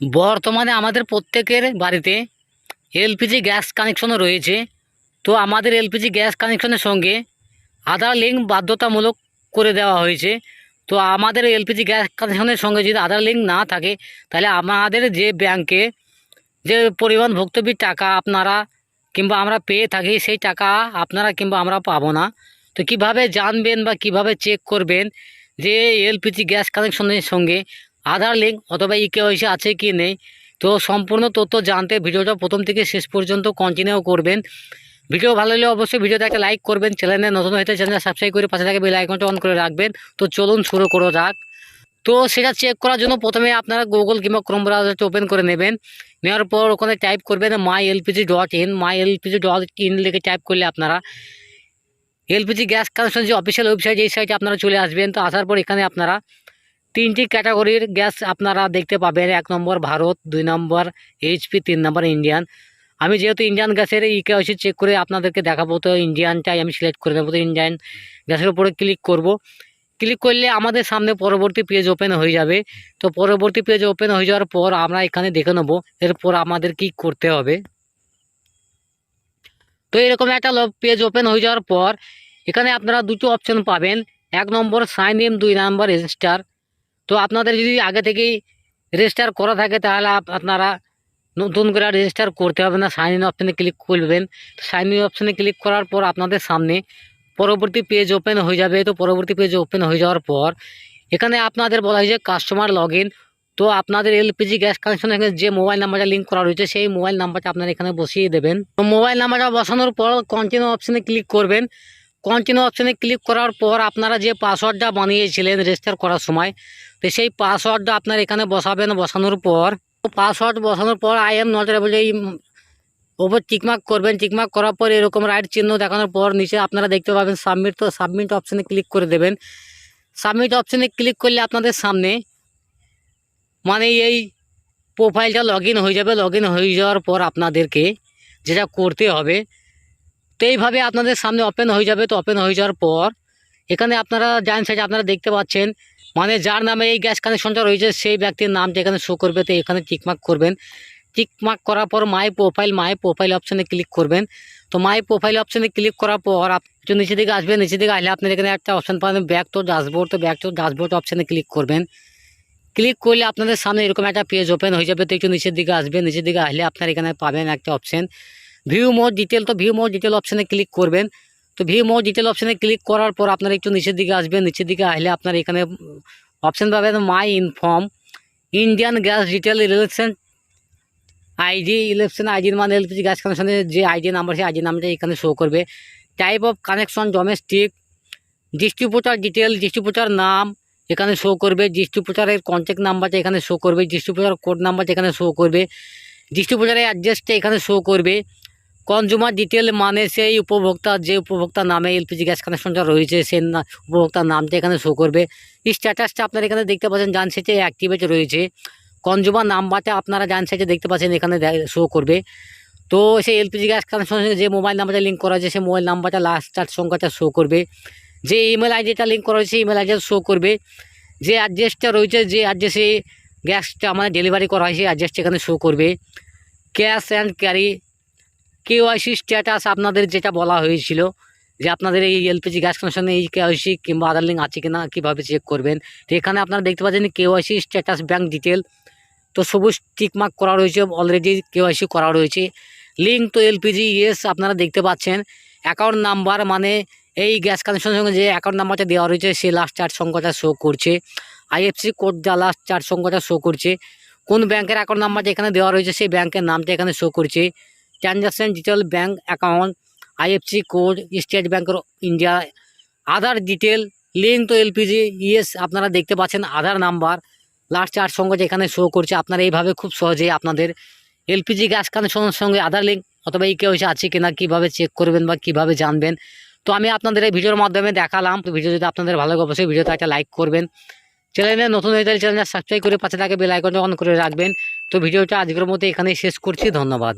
বর্তমানে আমাদের প্রত্যেকের বাড়িতে এলপিজি গ্যাস কানেকশনও রয়েছে। তো আমাদের এলপিজি গ্যাস কানেকশনের সঙ্গে আধার লিঙ্ক বাধ্যতামূলক করে দেওয়া হয়েছে। তো আমাদের এলপিজি গ্যাস কানেকশনের সঙ্গে যদি আধার লিঙ্ক না থাকে, তাহলে আমাদের যে ব্যাংকে যে পরিমাণ ভুক্তবির টাকা আপনারা কিংবা আমরা পেয়ে থাকি, সেই টাকা আপনারা কিংবা আমরা পাবো না। তো কীভাবে জানবেন বা কীভাবে চেক করবেন যে এলপিজি গ্যাস কানেকশনের সঙ্গে আধার লিঙ্ক অথবা ইকেওয়াইসি আছে কি নেই, তো সম্পূর্ণ তথ্য জানতে ভিডিওটা প্রথম থেকে শেষ পর্যন্ত কন্টিনিউ করবেন। ভিডিও ভালো লাগলে অবশ্যই ভিডিওতে একটা লাইক করবেন চ্যানেলে নতুন হইতে চ্যানেল সাবস্ক্রাইব করে পাশে থাকে বেল আইকনটা অন করে রাখবেন। তো চলুন শুরু করো যাক। তো সেটা চেক করার জন্য প্রথমে আপনারা গুগল কিংবা ক্রোম ব্রাউজারটা ওপেন করে নেবেন। নেওয়ার পর ওখানে টাইপ করবেন my LPG dot in my LPG dot in লিখে টাইপ করলে আপনারা এলপিজি গ্যাস কানেকশন যে অফিসিয়াল ওয়েবসাইট এই সাইটে আপনারা চলে আসবেন। তো আসার পর এখানে আপনারা তিনটি ক্যাটাগরির গ্যাস আপনারা দেখতে পাবেন। এক নম্বর ভারত, দুই নম্বর এইচপি তিন নম্বর ইন্ডিয়ান। আমি যেহেতু ইন্ডিয়ান গ্যাসের ইকেওয়াইসি চেক করে আপনাদেরকে দেখাবো, তো ইন্ডিয়ানটাই আমি সিলেক্ট করে নেব, তো ইন্ডিয়ান গ্যাসের উপরে ক্লিক করব। ক্লিক করলে আমাদের সামনে পরবর্তী পেজ ওপেন হয়ে যাবে। তো পরবর্তী পেজ ওপেন হয়ে যাওয়ার পর আমরা এখানে দেখে নেব, এরপর আমাদের কি করতে হবে। তো এরকম একটা পেজ ওপেন হয়ে যাওয়ার পর, এখানে আপনারা দুটো অপশন পাবেন। এক নম্বর সাইন ইন দুই নম্বর রেজিস্টার। তো আপনাদের যদি আগে থেকেই রেজিস্টার করা থাকে, তাহলে আপনারা নতুন করে রেজিস্টার করতে হবে না। সাইন ইন অপশানে ক্লিক করবেন। সাইন ইন অপশানে ক্লিক করার পর আপনাদের সামনে পরবর্তী পেজ ওপেন হয়ে যাবে। তো পরবর্তী পেজ ওপেন হয়ে যাওয়ার পর এখানে আপনাদের বলা হয়েছে কাস্টমার লগ তো আপনাদের এলপিজি গ্যাস কানেকশন এখানে যে মোবাইল নাম্বারটা লিঙ্ক করা রয়েছে, সেই মোবাইল নাম্বারটা আপনারা এখানে বসিয়ে দেবেন। তো মোবাইল নাম্বারটা বসানোর পর কন্টিনিউ অপশানে ক্লিক করবেন। কন্টিনিউ অপশানে ক্লিক করার পর আপনারা যে পাসওয়ার্ডটা বানিয়েছিলেন রেজিস্টার করার সময়, তো সেই পাসওয়ার্ডটা আপনার এখানে বসাবেন, বসানোর পর পাসওয়ার্ড বসানোর পর আই এম নট এবল এই ওপর টিকমার্ক করবেন। টিকমার্ক করার পর এরকম রাইট চিহ্ন দেখানোর পর নিচে আপনারা দেখতে পাবেন সাবমিট তো সাবমিট অপশানে ক্লিক করে দেবেন। সাবমিট অপশানে ক্লিক করলে আপনাদের সামনে মানে এই প্রোফাইলটা লগ হয়ে যাবে। লগ হয়ে যাওয়ার পর আপনাদেরকে যেটা করতে হবে তো এইভাবে আপনাদের সামনে ওপেন হয়ে যাবে। তো ওপেন হয়ে যাওয়ার পর এখানে আপনারা ডান সাইডে আপনারা দেখতে পাচ্ছেন। মানে যার নামে এই গ্যাস কানেকশনটা রয়েছে, সেই ব্যক্তির নামটা এখানে শো করবে, তো এখানে টিকমার্ক করবেন। টিকমার্ক করার পর মাই প্রোফাইল মাই প্রোফাইল অপশানে ক্লিক করবেন। তো মাই প্রোফাইল অপশানে ক্লিক করার পর আপনি নিচে দিকে আসবেন নিচে দিকে আসলে আপনার এখানে একটা অপশান পাবেন ব্যাক তো ড্যাশবোর্ড তো ব্যাক তো ড্যাশবোর্ড অপশানে ক্লিক করবেন। ক্লিক করলে আপনাদের সামনে এরকম একটা পেজ ওপেন হয়ে যাবে। তো একটু নিচের দিকে আসবেন, নিচের দিকে আসলে আপনার এখানে পাবেন একটা অপশান ভিউ মোর ডিটেল তো ভিউ মোর ডিটেল অপশানে ক্লিক করবেন। তো ভিউ মোর ডিটেল অপশানে ক্লিক করার পর আপনারা একটু নিচের দিকে আসবেন। নিচের দিকে আসলে আপনার এখানে অপশান পাবেন my inform Indian gas detail relation ID election আইডির মানে এলপিজি গ্যাস কানেকশনের যে আইডি নাম্বার সেই আইডি নাম্বারটা এখানে শো করবে। Type of connection domestic distributor detail distributor নাম এখানে শো করবে। ডিস্ট্রিবিউটারের কন্ট্যাক্ট নাম্বারটা এখানে শো করবে। ডিস্ট্রিবিউটার কোড নাম্বারটা এখানে শো করবে। ডিস্ট্রিবিউটারের অ্যাড্রেসটা এখানে শো করবে। কনজুমার ডিটেল মানে সেই উপভোক্তা, যে উপভোক্তার নামে এলপিজি গ্যাস কানেকশনটা রয়েছে, সে না উপভোক্তার নামটা এখানে শো করবে। স্ট্যাটাসটা আপনারা এখানে দেখতে পাচ্ছেন ডান সাইডে অ্যাক্টিভেট রয়েছে। কনজুমার নাম্বারটা আপনারা ডান সাইডে দেখতে পাচ্ছেন এখানে শো করবে। তো সেই এলপিজি গ্যাস কানেকশনের সঙ্গে যে মোবাইল নাম্বারটা লিঙ্ক করা আছে, সেই মোবাইল নাম্বারটা লাস্ট চার সংখ্যাটা শো করবে। যে ইমেল আইডিটা লিঙ্ক করা হয়েছে ইমেল আইডি শো করবে। যে অ্যাড্রেসটা রয়েছে, যে অ্যাড্রেসে গ্যাসটা আমাদের ডেলিভারি করা হয়, সেই অ্যাড্রেসটা এখানে শো করবে। Cash and carry KYC status আপনাদের যেটা বলা হয়েছিল যে আপনাদের এই এলপিজি গ্যাস কানেকশনে এই কেওয়াইসি কিংবা আধার লিঙ্ক আছে কিনা, কীভাবে চেক করবেন? তো এখানে আপনারা দেখতে পাচ্ছেন কেওয়াইসি স্ট্যাটাস ব্যাঙ্ক ডিটেল তো সবুজ টিকমার্ক করা রয়েছে অলরেডি কেওয়াইসি করা রয়েছে। লিঙ্ক তো এলপিজি ইয়েস আপনারা দেখতে পাচ্ছেন। অ্যাকাউন্ট নাম্বার মানে এই গ্যাস কানেকশনের সঙ্গে যে অ্যাকাউন্ট নাম্বারটা দেওয়া রয়েছে, সেই লাস্ট চার সংখ্যাটা শো করছে। আইএফসি কোড যা লাস্ট চার সংখ্যাটা শো করছে। কোন ব্যাংকের অ্যাকাউন্ট নাম্বারটা এখানে দেওয়া রয়েছে, সেই ব্যাংকের নামটা এখানে শো করছে। Transaction detail bank account IFC code state bank India Aadhaar detail link তো এলপিজি ইয়েস আপনারা দেখতে পাচ্ছেন আধার নাম্বার লাস্ট চার সংখ্যা যেখানে শো করছে, আপনারা এইভাবে খুব সহজেই আপনাদের এলপিজি গ্যাস কানেকশনের সঙ্গে আধার লিঙ্ক অথবা এই কেউ আছে কিনা, কীভাবে চেক করবেন বা কীভাবে জানবেন। তো আমি আপনাদের এই ভিডিওর মাধ্যমে দেখালাম। তো ভিডিও যদি আপনাদের ভালো লাগে, অবশ্যই ভিডিওতে একটা লাইক করবেন। চ্যানেলে নতুন হয়ে গেলে চ্যানেলটা সাবস্ক্রাইব করে পাশে থাকে বেল আইকনটা অন করে রাখবেন। তো ভিডিওটা আজকের মতো এখানেই শেষ করছি। ধন্যবাদ।